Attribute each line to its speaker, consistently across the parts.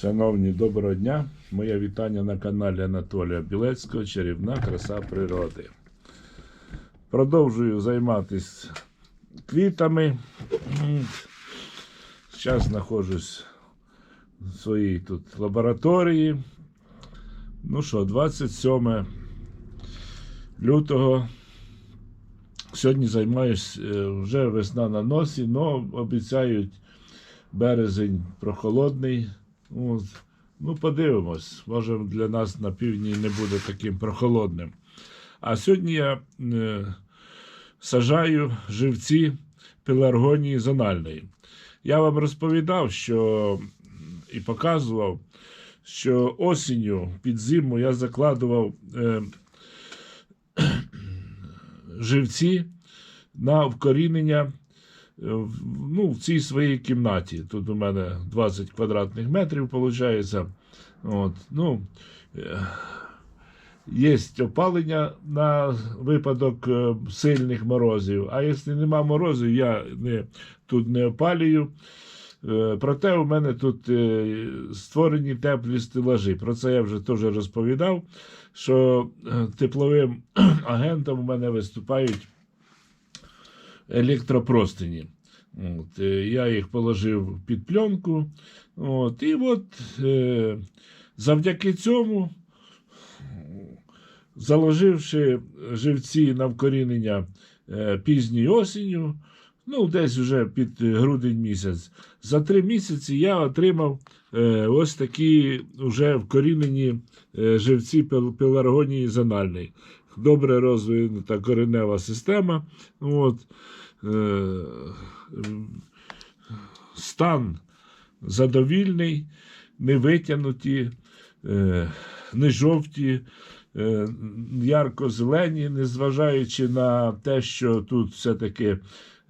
Speaker 1: Шановні, доброго дня. Моє вітання на каналі Анатолія Білецького Чарівна краса природи. Продовжую займатися квітами. Зараз знаходжусь в своїй тут лабораторії. Ну що, 27 лютого. Сьогодні займаюсь е, вже весна на носі, але обіцяють березень прохолодний. От. Ну, подивимось, може для нас на півдні не буде таким прохолодним. А сьогодні я е, сажаю живці пеларгонії зональної. Я вам розповідав, що і показував, що осінню під зиму я закладував е, живці на вкорінення ну, в цій своїй кімнаті. Тут у мене 20 квадратних метрів виходить. От, ну, е, є опалення на випадок е, сильних морозів, а якщо нема морозів, я не, тут не опалюю. Е, Проте у мене тут е, створені теплі стелажі. Про це я вже теж розповідав, що е, тепловим агентом у мене виступають електропростині. От, е, я їх положив під пленку. От, і от е, завдяки цьому, заложивши живці на вкорінення е, пізньою осінню, ну, десь вже під грудень місяць, за три місяці я отримав е, ось такі вже вкорінені е, живці пеларгонії зональної. Добре розвинута коренева система. От, е, стан задовільний, не витягнуті, е, не жовті, е, ярко-зелені, незважаючи на те, що тут все-таки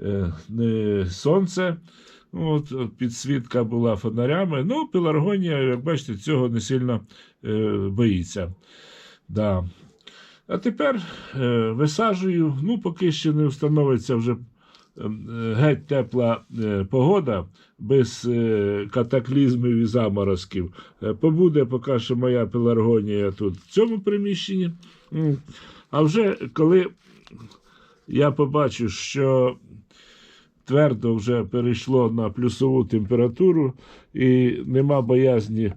Speaker 1: е, не сонце. От, підсвітка була фонарями. Ну, пеларгонія, як бачите, цього не сильно е, боїться. Да. А тепер е, висаджую, ну, поки ще не встановиться вже е, геть тепла е, погода без катаклізмів і заморозків. Побуде поки що моя пеларгонія тут в цьому приміщенні. А вже коли я побачу, що твердо вже перейшло на плюсову температуру і нема боязні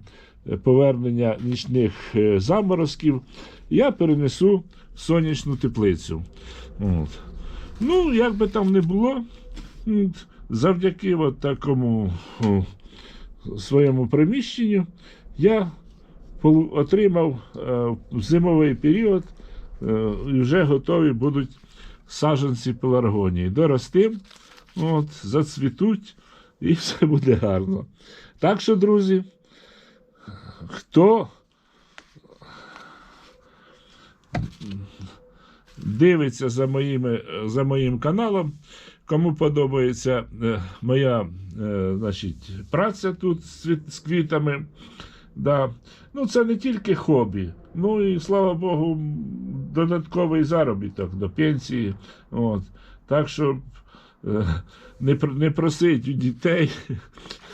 Speaker 1: повернення нічних заморозків, я перенесу сонячну теплицю. От. Ну, як би там не було, завдяки от такому о, своєму приміщенню я отримав е, в зимовий період е, і вже готові будуть саджанці пеларгонії. Доростим, от, зацвітуть і все буде гарно. Так що, друзі, хто дивиться за, моїми, за моїм каналом, кому подобається е, моя е, значить, праця тут з, квітами. Да. Ну, це не тільки хобі. Ну і слава Богу, додатковий заробіток до пенсії. От. Так що е, не, не просить у дітей,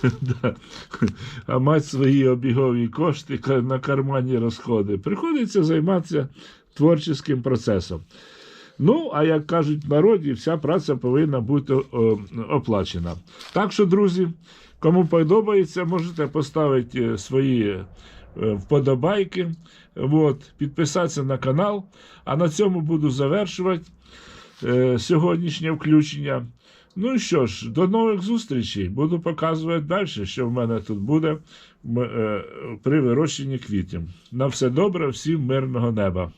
Speaker 1: а мати свої обігові кошти на карманні розходи. Приходиться займатися творчим процесом. Ну, а як кажуть в народі, вся праця повинна бути оплачена. Так що, друзі, кому подобається, можете поставити е, свої е, вподобайки, от, підписатися на канал. А на цьому буду завершувати е, сьогоднішнє включення. Ну що ж, до нових зустрічей. Буду показувати далі, що в мене тут буде е, при вирощенні квітів. На все добре, всім мирного неба.